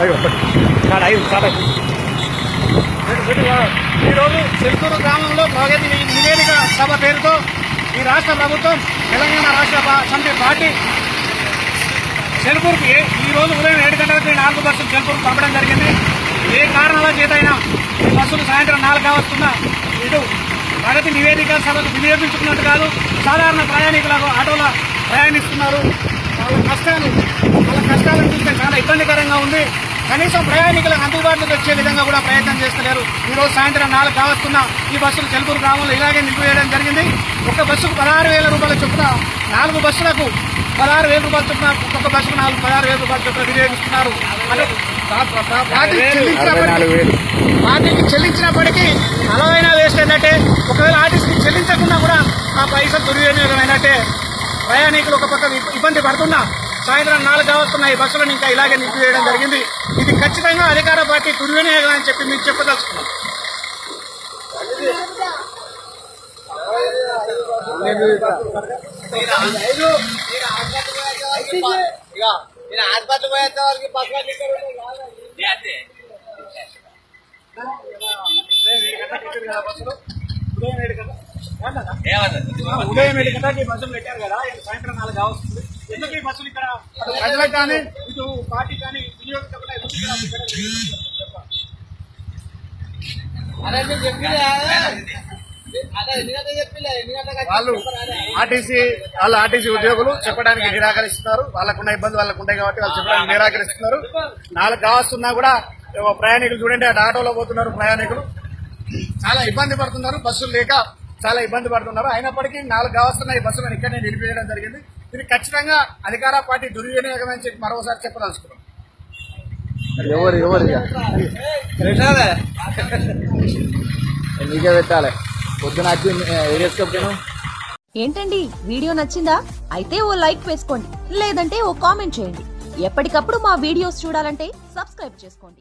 అయ్యో ఒకటి ఐదు చాలా. ఈరోజు చెల్కూరు గ్రామంలో ప్రగతి నివేదిక సభ పేరుతో ఈ రాష్ట్ర ప్రభుత్వం తెలంగాణ రాష్ట్ర పా- సమితి పార్టీ చెల్పూరుకి ఈ రోజు ఉదయం ఏడు గంటలకు నాలుగు బస్సులు చెల్పూరుకు పంపడం జరిగింది. ఏ కారణాల చేతైనా ఈ బస్సులు సాయంత్రం నాలుగు కావస్తున్న ఇటు ప్రగతి నివేదిక సభకు వినియోగించుకున్నట్టు కాదు సాధారణ ప్రయాణికులకు ఆటోల ప్రయాణిస్తున్నారు. వాళ్ళ కష్టాలు వాళ్ళ కష్టాలను చూస్తే చాలా ఇబ్బందికరంగా ఉంది. కనీసం ప్రయాణికులకు అందుబాటులోకి వచ్చే విధంగా కూడా ప్రయత్నం చేస్తున్నారు ఈ రోజు సాయంత్రం నాలుగు కావస్తున్న ఈ బస్సులు చెల్పూరు గ్రామంలో ఇలాగే నిలిపివేయడం జరిగింది. ఒక బస్సుకు పదహారు వేల రూపాయల చొప్పున నాలుగు బస్సులకు పదహారు వేల రూపాయల చొప్పున ఒక్కొక్క బస్సుకు నాలుగు పదహారు వేల రూపాయల చొప్పున వినియోగిస్తున్నారు. పార్టీ చెల్లించినప్పటికీ అలవైనా వేస్ట్ ఏంటంటే ఒకవేళ ఆర్టీసీకి చెల్లించకుండా కూడా ఆ పైసలు దుర్వినియోగం అయినట్టే ప్రయాణికులు ఒక పక్క ఇబ్బ- ఇబ్బంది పడుతున్నా. సాయంత్రం నాలుగు కావస్తున్న ఈ బస్సులను ఇంకా ఇలాగే నిలిపివేయడం జరిగింది. ఇది ఖచ్చితంగా అధికార పార్టీ దుర్వినియోగం అని చెప్పి మీకు చెప్పదలుచుకున్నాం. నేను హాస్పిటల్ పోయేంత పక్కన ఉదయం ఏడు కదా ఆ, బస్సులు పెట్టారు కదా. ఇది సాయంత్రం నాలుగు కావస్తుంది. ఎందుకు ఈ బస్సులు ఇక్కడ? ప్రజలకు కానీ ఇటు పార్టీ కానీ వినియోగించకుండా వాళ్ళు ఆర్టీసీ వాళ్ళు ఆర్టీసీ ఉద్యోగులు చెప్పడానికి నిరాకరిస్తున్నారు. వాళ్ళకున్న ఇబ్బంది వాళ్ళకు ఉంటాయి కాబట్టి వాళ్ళు చెప్పడానికి నిరాకరిస్తున్నారు. నాలుగు కావస్తున్నా కూడా ప్రయాణికులు చూడండి అటు ఆటోలో పోతున్నారు ప్రయాణికులు. చాలా ఇబ్బంది పడుతున్నారు బస్సులు లేక చాలా ఇబ్బంది పడుతున్నారు. అయినప్పటికీ నాలుగు కావస్తున్న ఈ బస్సులను ఇక్కడనే నిలిపివేయడం జరిగింది. ఇది ఖచ్చితంగా అధికార పార్టీ దుర్వినియోగం అని చెప్పి మరోసారి చెప్పదలుచుకున్నాం. ఎవరు ఎవరు? ఇక? పెట్టాలే. నీకే పెట్టాలి పొద్దున వచ్చి ఏరేసుకోపోయాను ఏంటండి? వీడియో నచ్చిందా? అయితే ఓ లైక్ వేసుకోండి. లేదంటే ఓ కామెంట్ చేయండి. ఎప్పటికప్పుడు మా వీడియోస్ చూడాలంటే సబ్స్క్రైబ్ చేసుకోండి.